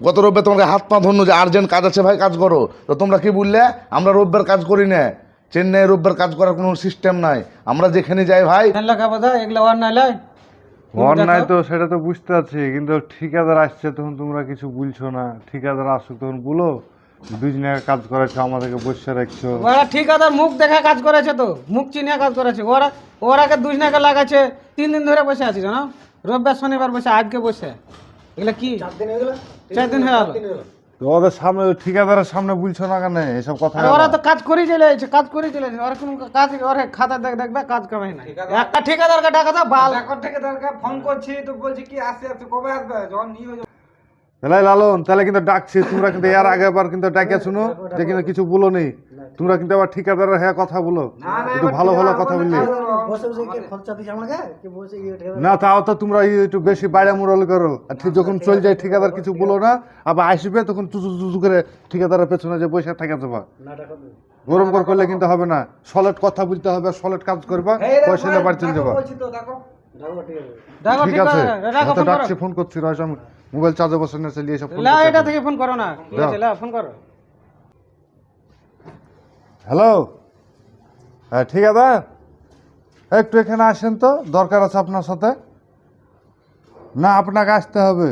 গত রোববার তোমাকে হাত পা ধরনো যে আর্জেন্ট কাজ আছে ভাই কাজ করো। তো তোমরা কি বললে? আমরা রোববার কাজ করি না। চেন্নাই রোববার কাজ করার কোনো সিস্টেম নাই। আমরা যেখানে যাই ভাই অন্যায় তো সেটা তো বুঝতে পারছি কিন্তু ঠিকাদার আসছে তখন তোমরা কিছু বলছো না। ঠিকাদার আসুক তখন বলো দুজনে কাজ করাচ্ছ আমাদেরকে বসে রাখছো। ওরা ঠিকাদার মুখ দেখা কাজ করেছে তো মুখ চিনিয়ে কাজ করেছে। ওরা ওরাকে দুজনাকে লাগাচ্ছে তিন দিন ধরে বসে আছি জানো? রবিবার শনিবার বসে আজকে বসে। এগুলো কি? চার দিন হয়ে গেল। ওদের সামনে ঠিকাদারের সামনে বলছো না কেন? এসব কথা ওরা তো কাজ করেই চলে যাচ্ছে কাজ করে চলে যাচ্ছে ওরা কোনো কাজ ওরা খাতা দেখ দেখবে কাজ কামাই না একটা ঠিকাদারকে ডাকা দাও বাল। ফোন করছি তো বলছি কি আসছে আসছে কবে আসবে? যখন নিয়ে হয়ে তাহলে লালন তাহলে কিন্তু ডাকছি তোমরা কিন্তু এর আগে আবার কিন্তু ডাকে শুনো যে কিন্তু কিছু বলো নেই। তোমরা কিন্তু আবার ঠিকাদারের হ্যাঁ কথা বলো। একটু ভালো ভালো কথা বললি। বসে বসে কি খরচা দিচ্ছে আমাকে কি বসে গিয়ে ঠেকা না তাও তো তোমরা একটু বেশি বাইরে মুরল করো। আর ঠিক যখন চলে যায় ঠিকাদার কিছু বলো না আবার আসবে তখন চুচু চুচু করে ঠিকাদারের পেছনে যে বসে থাকে যাবা। গরম কর করলে কিন্তু হবে না। সলেট কথা বলতে হবে সলেট কাজ করবা পয়সা নিয়ে বাড়ি চলে যাবা। ঠিক আছে। ডাকছি ফোন করছি রয়েছে মোবাইল চার্জে বসে নিয়ে চলিয়ে সব ফোন এটা থেকে ফোন করো না। ফোন করো। হ্যালো হ্যাঁ ঠিক ঠিকাদার একটু এখানে আসেন তো দরকার আছে আপনার সাথে। না আপনাকে আসতে হবে।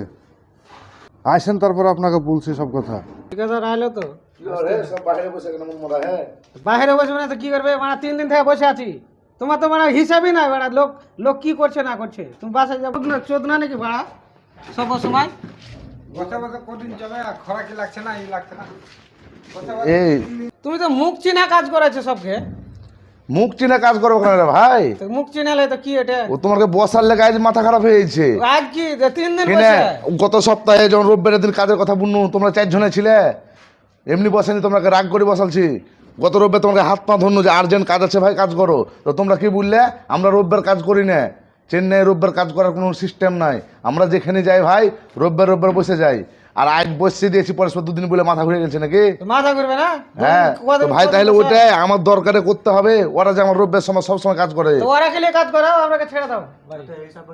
আসেন তারপর আপনাকে বলছি সব কথা। ঠিকাদার আইলো তো? সব বাইরে বসে কেন মরা হ্যাঁ? বাইরে বসে মানে তো কি করবে? মানে তিন দিন থেকে বসে আছি। তোমার তো মানে হিসাবই নাই লোক লোক কি করছে না করছে? তুমি বাসায় যাব না? চোদ না নাকি ভাড়া সব সময়? বসে বসে কদিন চলে আর খরা কি লাগছে না এই লাগছে না? এই তুমি তো মুখ চিনা কাজ সবকে। মুখ চিনে কাজ করব কেন রে ভাই? মুখ চিনালে তো কি এটা? ও তোমাকে বসার লেগে আজ মাথা খারাপ হয়ে গেছে। আজ কি? তিন দিন বসে? গত সপ্তাহে যখন রোববারের দিন কাজের কথা বলনু তোমরা চারজনে ছিলে? এমনি বসেনি তোমাকে রাগ করে বসালছি। গত রোববার তোমাকে হাত পা ধরনু যে আর্জেন্ট কাজ আছে ভাই কাজ করো। তো তোমরা কি বললে আমরা রোববার কাজ করি না। চেন্নাই রোববার কাজ করার কোনো সিস্টেম নাই। আমরা যেখানে যাই ভাই রোববার রোববার বসে যাই। আর আজ বসে দিয়েছি পরস্পর দুদিন বলে মাথা ঘুরে গেছে নাকি? মাথা ঘুরবে না? হ্যাঁ। তো ভাই তাহলে ওটাই আমার দরকারে করতে হবে। ওরা যে আমার রোববার সময় সবসময় কাজ করে। ওরা খেলে কাজ করো আমরাকে ছেড়ে দাও। হিসাব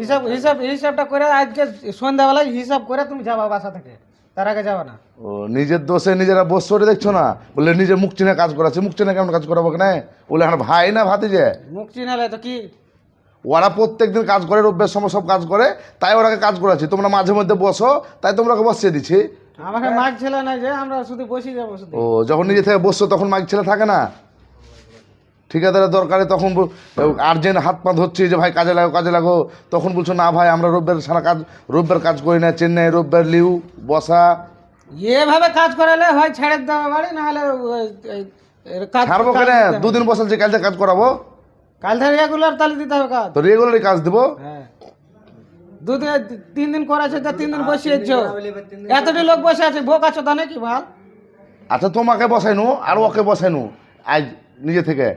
হিসাব হিসাব হিসাবটা করে আজকে সন্ধ্যাবেলায় হিসাব করে তুমি যাবা বাসা থেকে। তার আগে যাবা না। ও নিজের দোষে নিজেরা বস করে দেখছ না? বলে নিজে মুখ চিনে কাজ করাচ্ছে। মুখ চিনে কেমন কাজ করাবো কেন? বলে এখন ভাই না ভাতি যে মুখ চিনালে তো কি ওরা প্রত্যেক দিন কাজ করে রোববার সময় সব কাজ করে তাই ওরাকে কাজ করাচ্ছি। তোমরা মাঝে মধ্যে বসো তাই তোমরাকে বসিয়ে দিচ্ছি। আমাকে মাছ ছেলে না যে আমরা শুধু বসে যাব শুধু। ও যখন নিজে থেকে বসছো তখন মাইক ছেলে থাকে না? ঠিকাদারের দরকারে তখন আর্জেন্ট হাত পা ধরছি যে ভাই কাজে লাগো কাজে লাগো। তখন বলছো না ভাই আমরা রোববার সারা কাজ রোববার কাজ করি না চেন্নাই রোববার লিউ বসা। এভাবে কাজ করালে হয় ছেড়ে দেওয়া বাড়ি না হলে কাজ ছাড়বো কেন। দুদিন বসালছি কালকে কাজ করাবো। কাল থেকে রেগুলার তালি দিতে হবে কাজ। তো রেগুলারই কাজ দেবো? হ্যাঁ। দুদিন তিন দিন করেছে তো তিন দিন বসিয়েছ এতটি লোক বসে আছে ভোগ আছো তা নাকি ভালো? আচ্ছা তোমাকে বসাইনু আর ওকে বসাইনু আজ নিজে থেকে।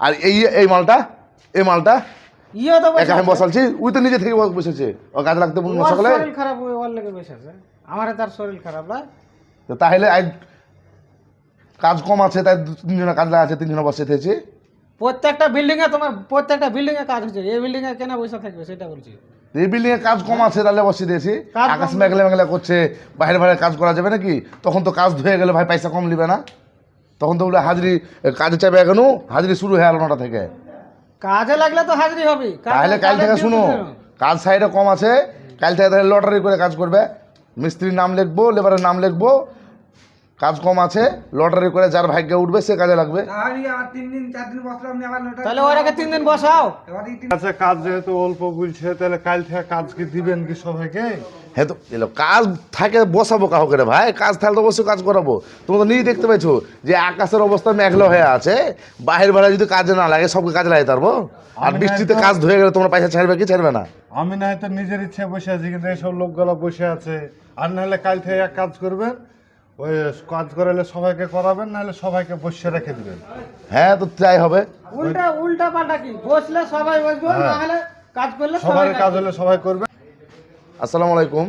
আর এই এই মালটা এই মালটা ইয়ে তো বসে একা আমি বসালছি ওই তো নিজে থেকে বসেছে। ও কাজ লাগতে বলুন সকালে? শরীর খারাপ ওর লেগে বসে আছে। আমার তার শরীর খারাপ না তো তাহলে আজ কাজ কম আছে তাই দু তিনজনে কাজ লাগাচ্ছে তিনজনে বসে থেছি প্রত্যেকটা বিল্ডিং এ তোমার প্রত্যেকটা বিল্ডিং এ কাজ হচ্ছে এই বিল্ডিং এ কেন বসে থাকবে সেটা বলছি। এই বিল্ডিং এ কাজ কম আছে তাহলে বসিয়ে দিয়েছি। আকাশ মেঘলা মেঘলা করছে বাইরে বাইরে কাজ করা যাবে নাকি? তখন তো কাজ ধুয়ে গেলে ভাই পয়সা কম নিবে না। তখন তো বলে হাজিরি কাজে চাপে এখনও হাজিরি শুরু হয়ে গেল নটা থেকে। কাজে লাগলে তো হাজিরি হবে তাহলে কাল থেকে শুনো কাজ সাইডে কম আছে কাল থেকে তাহলে লটারি করে কাজ করবে। মিস্ত্রির নাম লিখব লেবারের নাম লিখব কাজ কম আছে লটারি করে যার ভাগ্যে উঠবে সে কাজে লাগবে। তাহলে আর তিন দিন চার দিন বসলাম নিয়ে আবার নটা তাহলে ওরাকে তিন দিন বসাও। আচ্ছা কাজ যেহেতু অল্প বলছে তাহলে কাল থেকে কাজ কি দিবেন কি সবাইকে? হ্যাঁ তো এলো কাজ থাকে বসাবো কাউকে রে ভাই। কাজ থাকলে তো অবশ্যই কাজ করাবো। তোমরা তো নিজে দেখতে পাইছো যে আকাশের অবস্থা মেঘলা হয়ে আছে। বাহির বেলা যদি কাজে না লাগে সবকে কাজে লাগাতে পারব আর বৃষ্টিতে কাজ ধুয়ে গেলে তোমরা পয়সা ছাড়বে কি ছাড়বে না? আমি না হয়তো নিজের ইচ্ছায় বসে আছি কিন্তু এইসব লোকগুলো বসে আছে। আর নাহলে কাল থেকে এক কাজ করবেন ওই কাজ করালে সবাইকে করাবেন নাহলে সবাইকে বসে রেখে দিবেন। হ্যাঁ তো তাই হবে। উল্টা উল্টা পাল্টা কি? বসলে সবাই বসবে হ্যাঁ। কাজ করলে সবাই কাজ হলে সবাই করবে। আসসালামু আলাইকুম।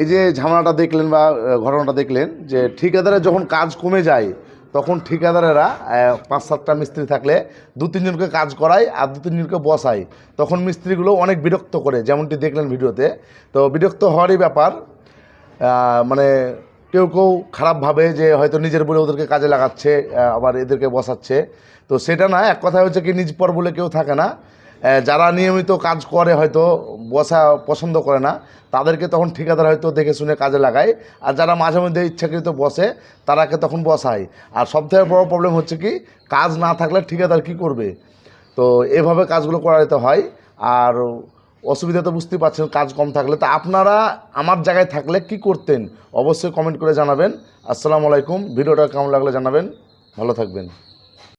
এই যে ঝামেলাটা দেখলেন বা ঘটনাটা দেখলেন যে ঠিকাদারের যখন কাজ কমে যায় তখন ঠিকাদারেরা পাঁচ সাতটা মিস্ত্রি থাকলে দু তিনজনকে কাজ করায় আর দু তিনজনকে বসায়। তখন মিস্ত্রিগুলো অনেক বিরক্ত করে যেমনটি দেখলেন ভিডিওতে। তো বিরক্ত হওয়ারই ব্যাপার মানে কেউ কেউ খারাপভাবে যে হয়তো নিজের বলে ওদেরকে কাজে লাগাচ্ছে আবার এদেরকে বসাচ্ছে। তো সেটা না, এক কথা হচ্ছে কি নিজ পর বলে কেউ থাকে না। যারা নিয়মিত কাজ করে হয়তো বসা পছন্দ করে না, তাদেরকে তখন ঠিকাদার হয়তো দেখে শুনে কাজে লাগায়। আর যারা মাঝে মধ্যে ইচ্ছাকৃত বসে, তারাকে তখন বসায়। আর সবথেকে বড় প্রবলেম হচ্ছে কি, কাজ না থাকলে ঠিকাদার কি করবে? তো এভাবে কাজগুলো করাইতে হয়। আর অসুবিধা তো বুঝতেই পারছেন, কাজ কম থাকলে। তা আপনারা আমার জায়গায় থাকলে কি করতেন? অবশ্যই কমেন্ট করে জানাবেন। আসসালামু আলাইকুম। ভিডিওটা কেমন লাগলে জানাবেন। ভালো থাকবেন।